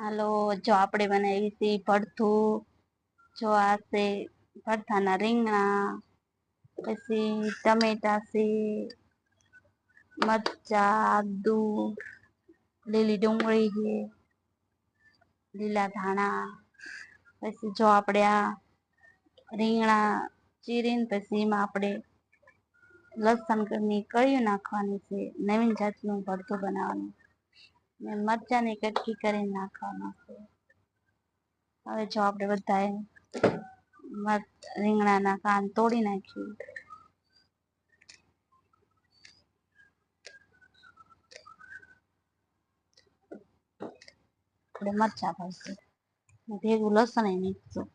હાલો જો આપણે બનાવી હતી ભડથું જો આ છે ભડથાના રીંગણા પછી ટમેટા છે મરચા આદુ લીલી ડુંગળી છે લીલા ધાણા પછી જો આપણે આ રીંગણા ચીરીને પછી એમાં આપણે લસણ ની કળીઓ નાખવાની છે નવીન જાતનું ભડથું બનાવવાનું मैं मत जाने कट की करें ना खाना को अरे जो आपने बताए मत रिंगना ना कान तोड़ी ना क्यों थोड़े मत जा पाते मैं भेग लसन है नहीं तो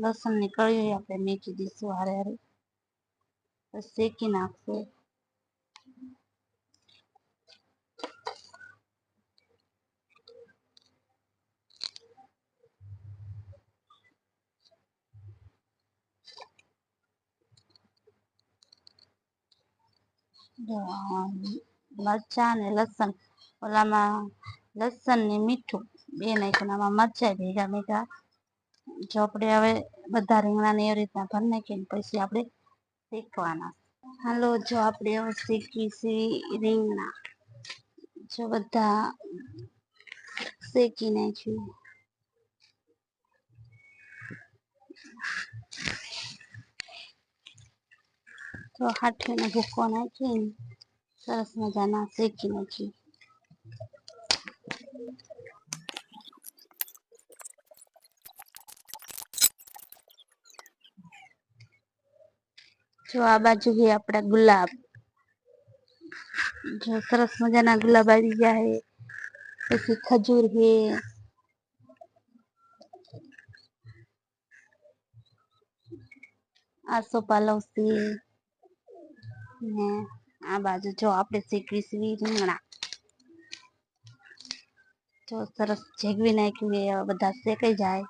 लहसुन निकल गई આપણે મેથી દીશું હારે હારે બસ શેકી નાખશે મરચા ને લસણ ઓલામાં લસણ ને મીઠું બે નાખ્યું આમાં મરચા ભેગા ભેગા જો આપણે હવે બધા રીંગણાને એવી રીતના ભરી નાખીને પછી આપણે શેકવાના હાલો જો આપણે હવે શેકીશું રીંગણા જો બધા શેકી નાખ્યું તો હાથીને ભૂકો નાખીને સરસ મજાના શેકી નાખી જો આ બાજુ છે આપણો ગુલાબ જે તરસ મજાના ગુલાબ આવી ગયા છે એ કી ખજૂર છે આ સો પાલવસી ને આ બાજુ જો આપડે સેકરી સી રંગણા જો તરસ જેવી નાખી હોય આ બધા શેકે જાય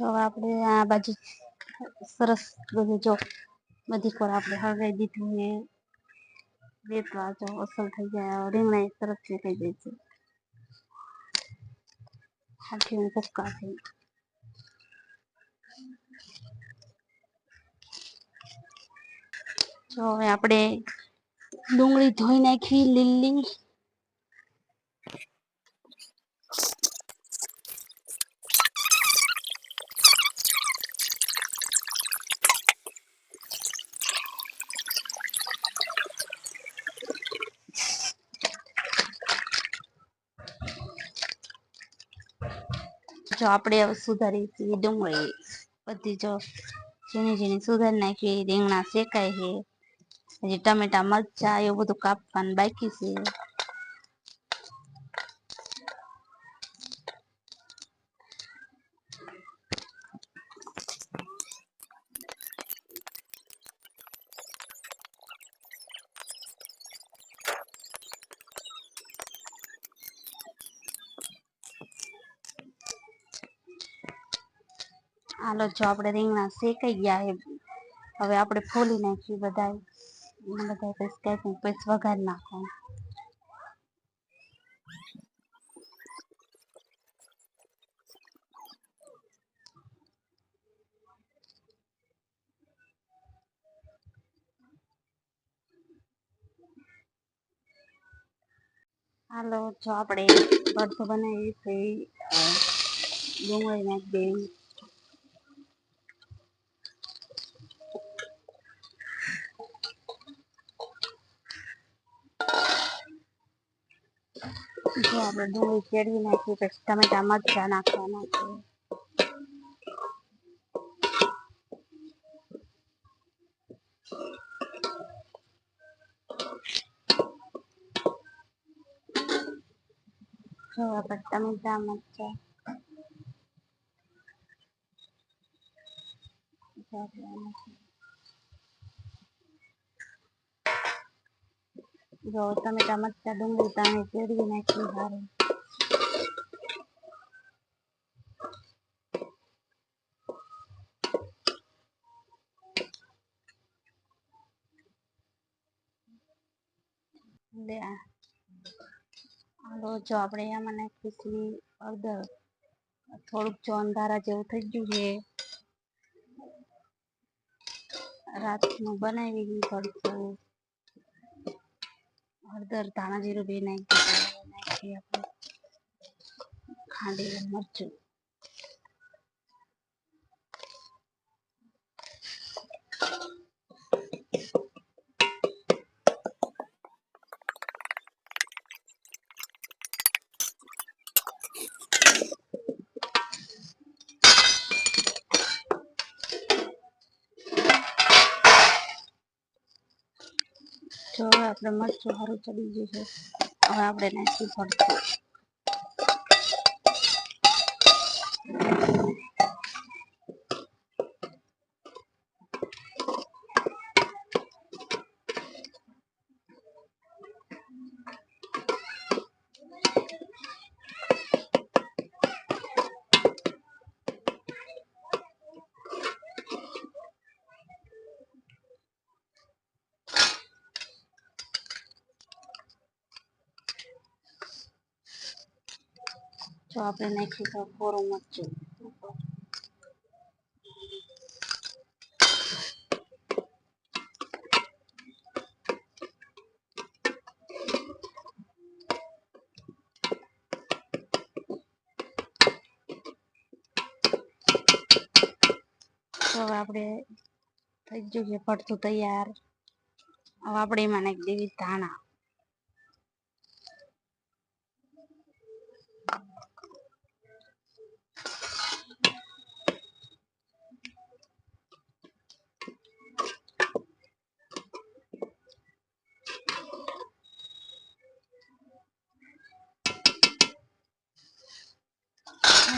જો આપણે આ બાજી સરસ ધોજો બધી કોરા આપણે હરગઈ દીધી હે બેરા જો અસલ થઈ ગયા અને લાઈન લાઈન સરસ થઈ ગઈ છે હાથી નું પકા થઈ તો આપણે ડુંગળી ધોઈ નાખી લીલી જો આપણે સુધારી છીએ દોય બધી જો જેની જેની સુધારનાઈ ખલે દેન ના સેકાય હે જી ટમેટા મલ ચા એ બો તો કપ અન બાકી છે હલો જો આપણે ડરીંગ ના સે કી ગયા હે હવે આપણે ફોલી નાખી બધાય મને બગા સબસ્ક્રાઇબ મ પૈસ વગર નાખો હાલો જો આપણે બડ બનાય છે એ ગોમય ના દે જો આપણે ડુંગળી ચેડવી નાખીએ પછી ટમેટા મરચા નાખવાના છે જો આપણે ટમેટા મરચા Yeah, yeah, yeah. જો તમે તમાચા ડુંગળી તાને તેડીને આવી ગયા લે આડો જો આ બડેયા મને કિસી અદર થોડું જонધારા જેવું થઈ જ્યું છે રાત નું બનાવી લીધું પડતું હળદર ધાણા જીરું બે નાખી નાખીએ આપણે ખાંડેલું મરચું જો આપણે મરચું સારું ચડી ગયું છે હવે આપણે નાખી ભરતું તો આપણે નાખી કોરું મરચું તો હવે આપણે થઈ ગયું છે પડતું તૈયાર હવે આપણે એમાં નાખી દેવી ધાણા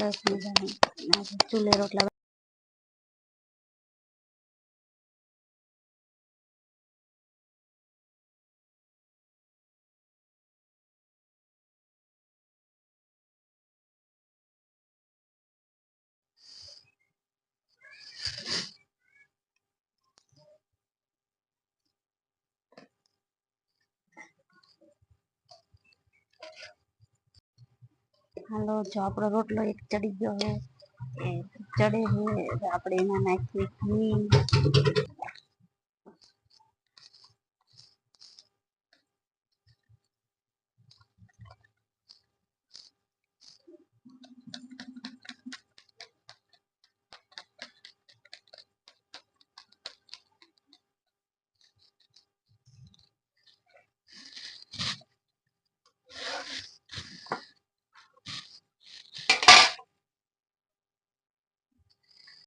Gracias. હાલો જો આપણો રોટલો એક ચડી ગયો હવે એ ચડે છે આપણે એમાં નાખીએ ઘી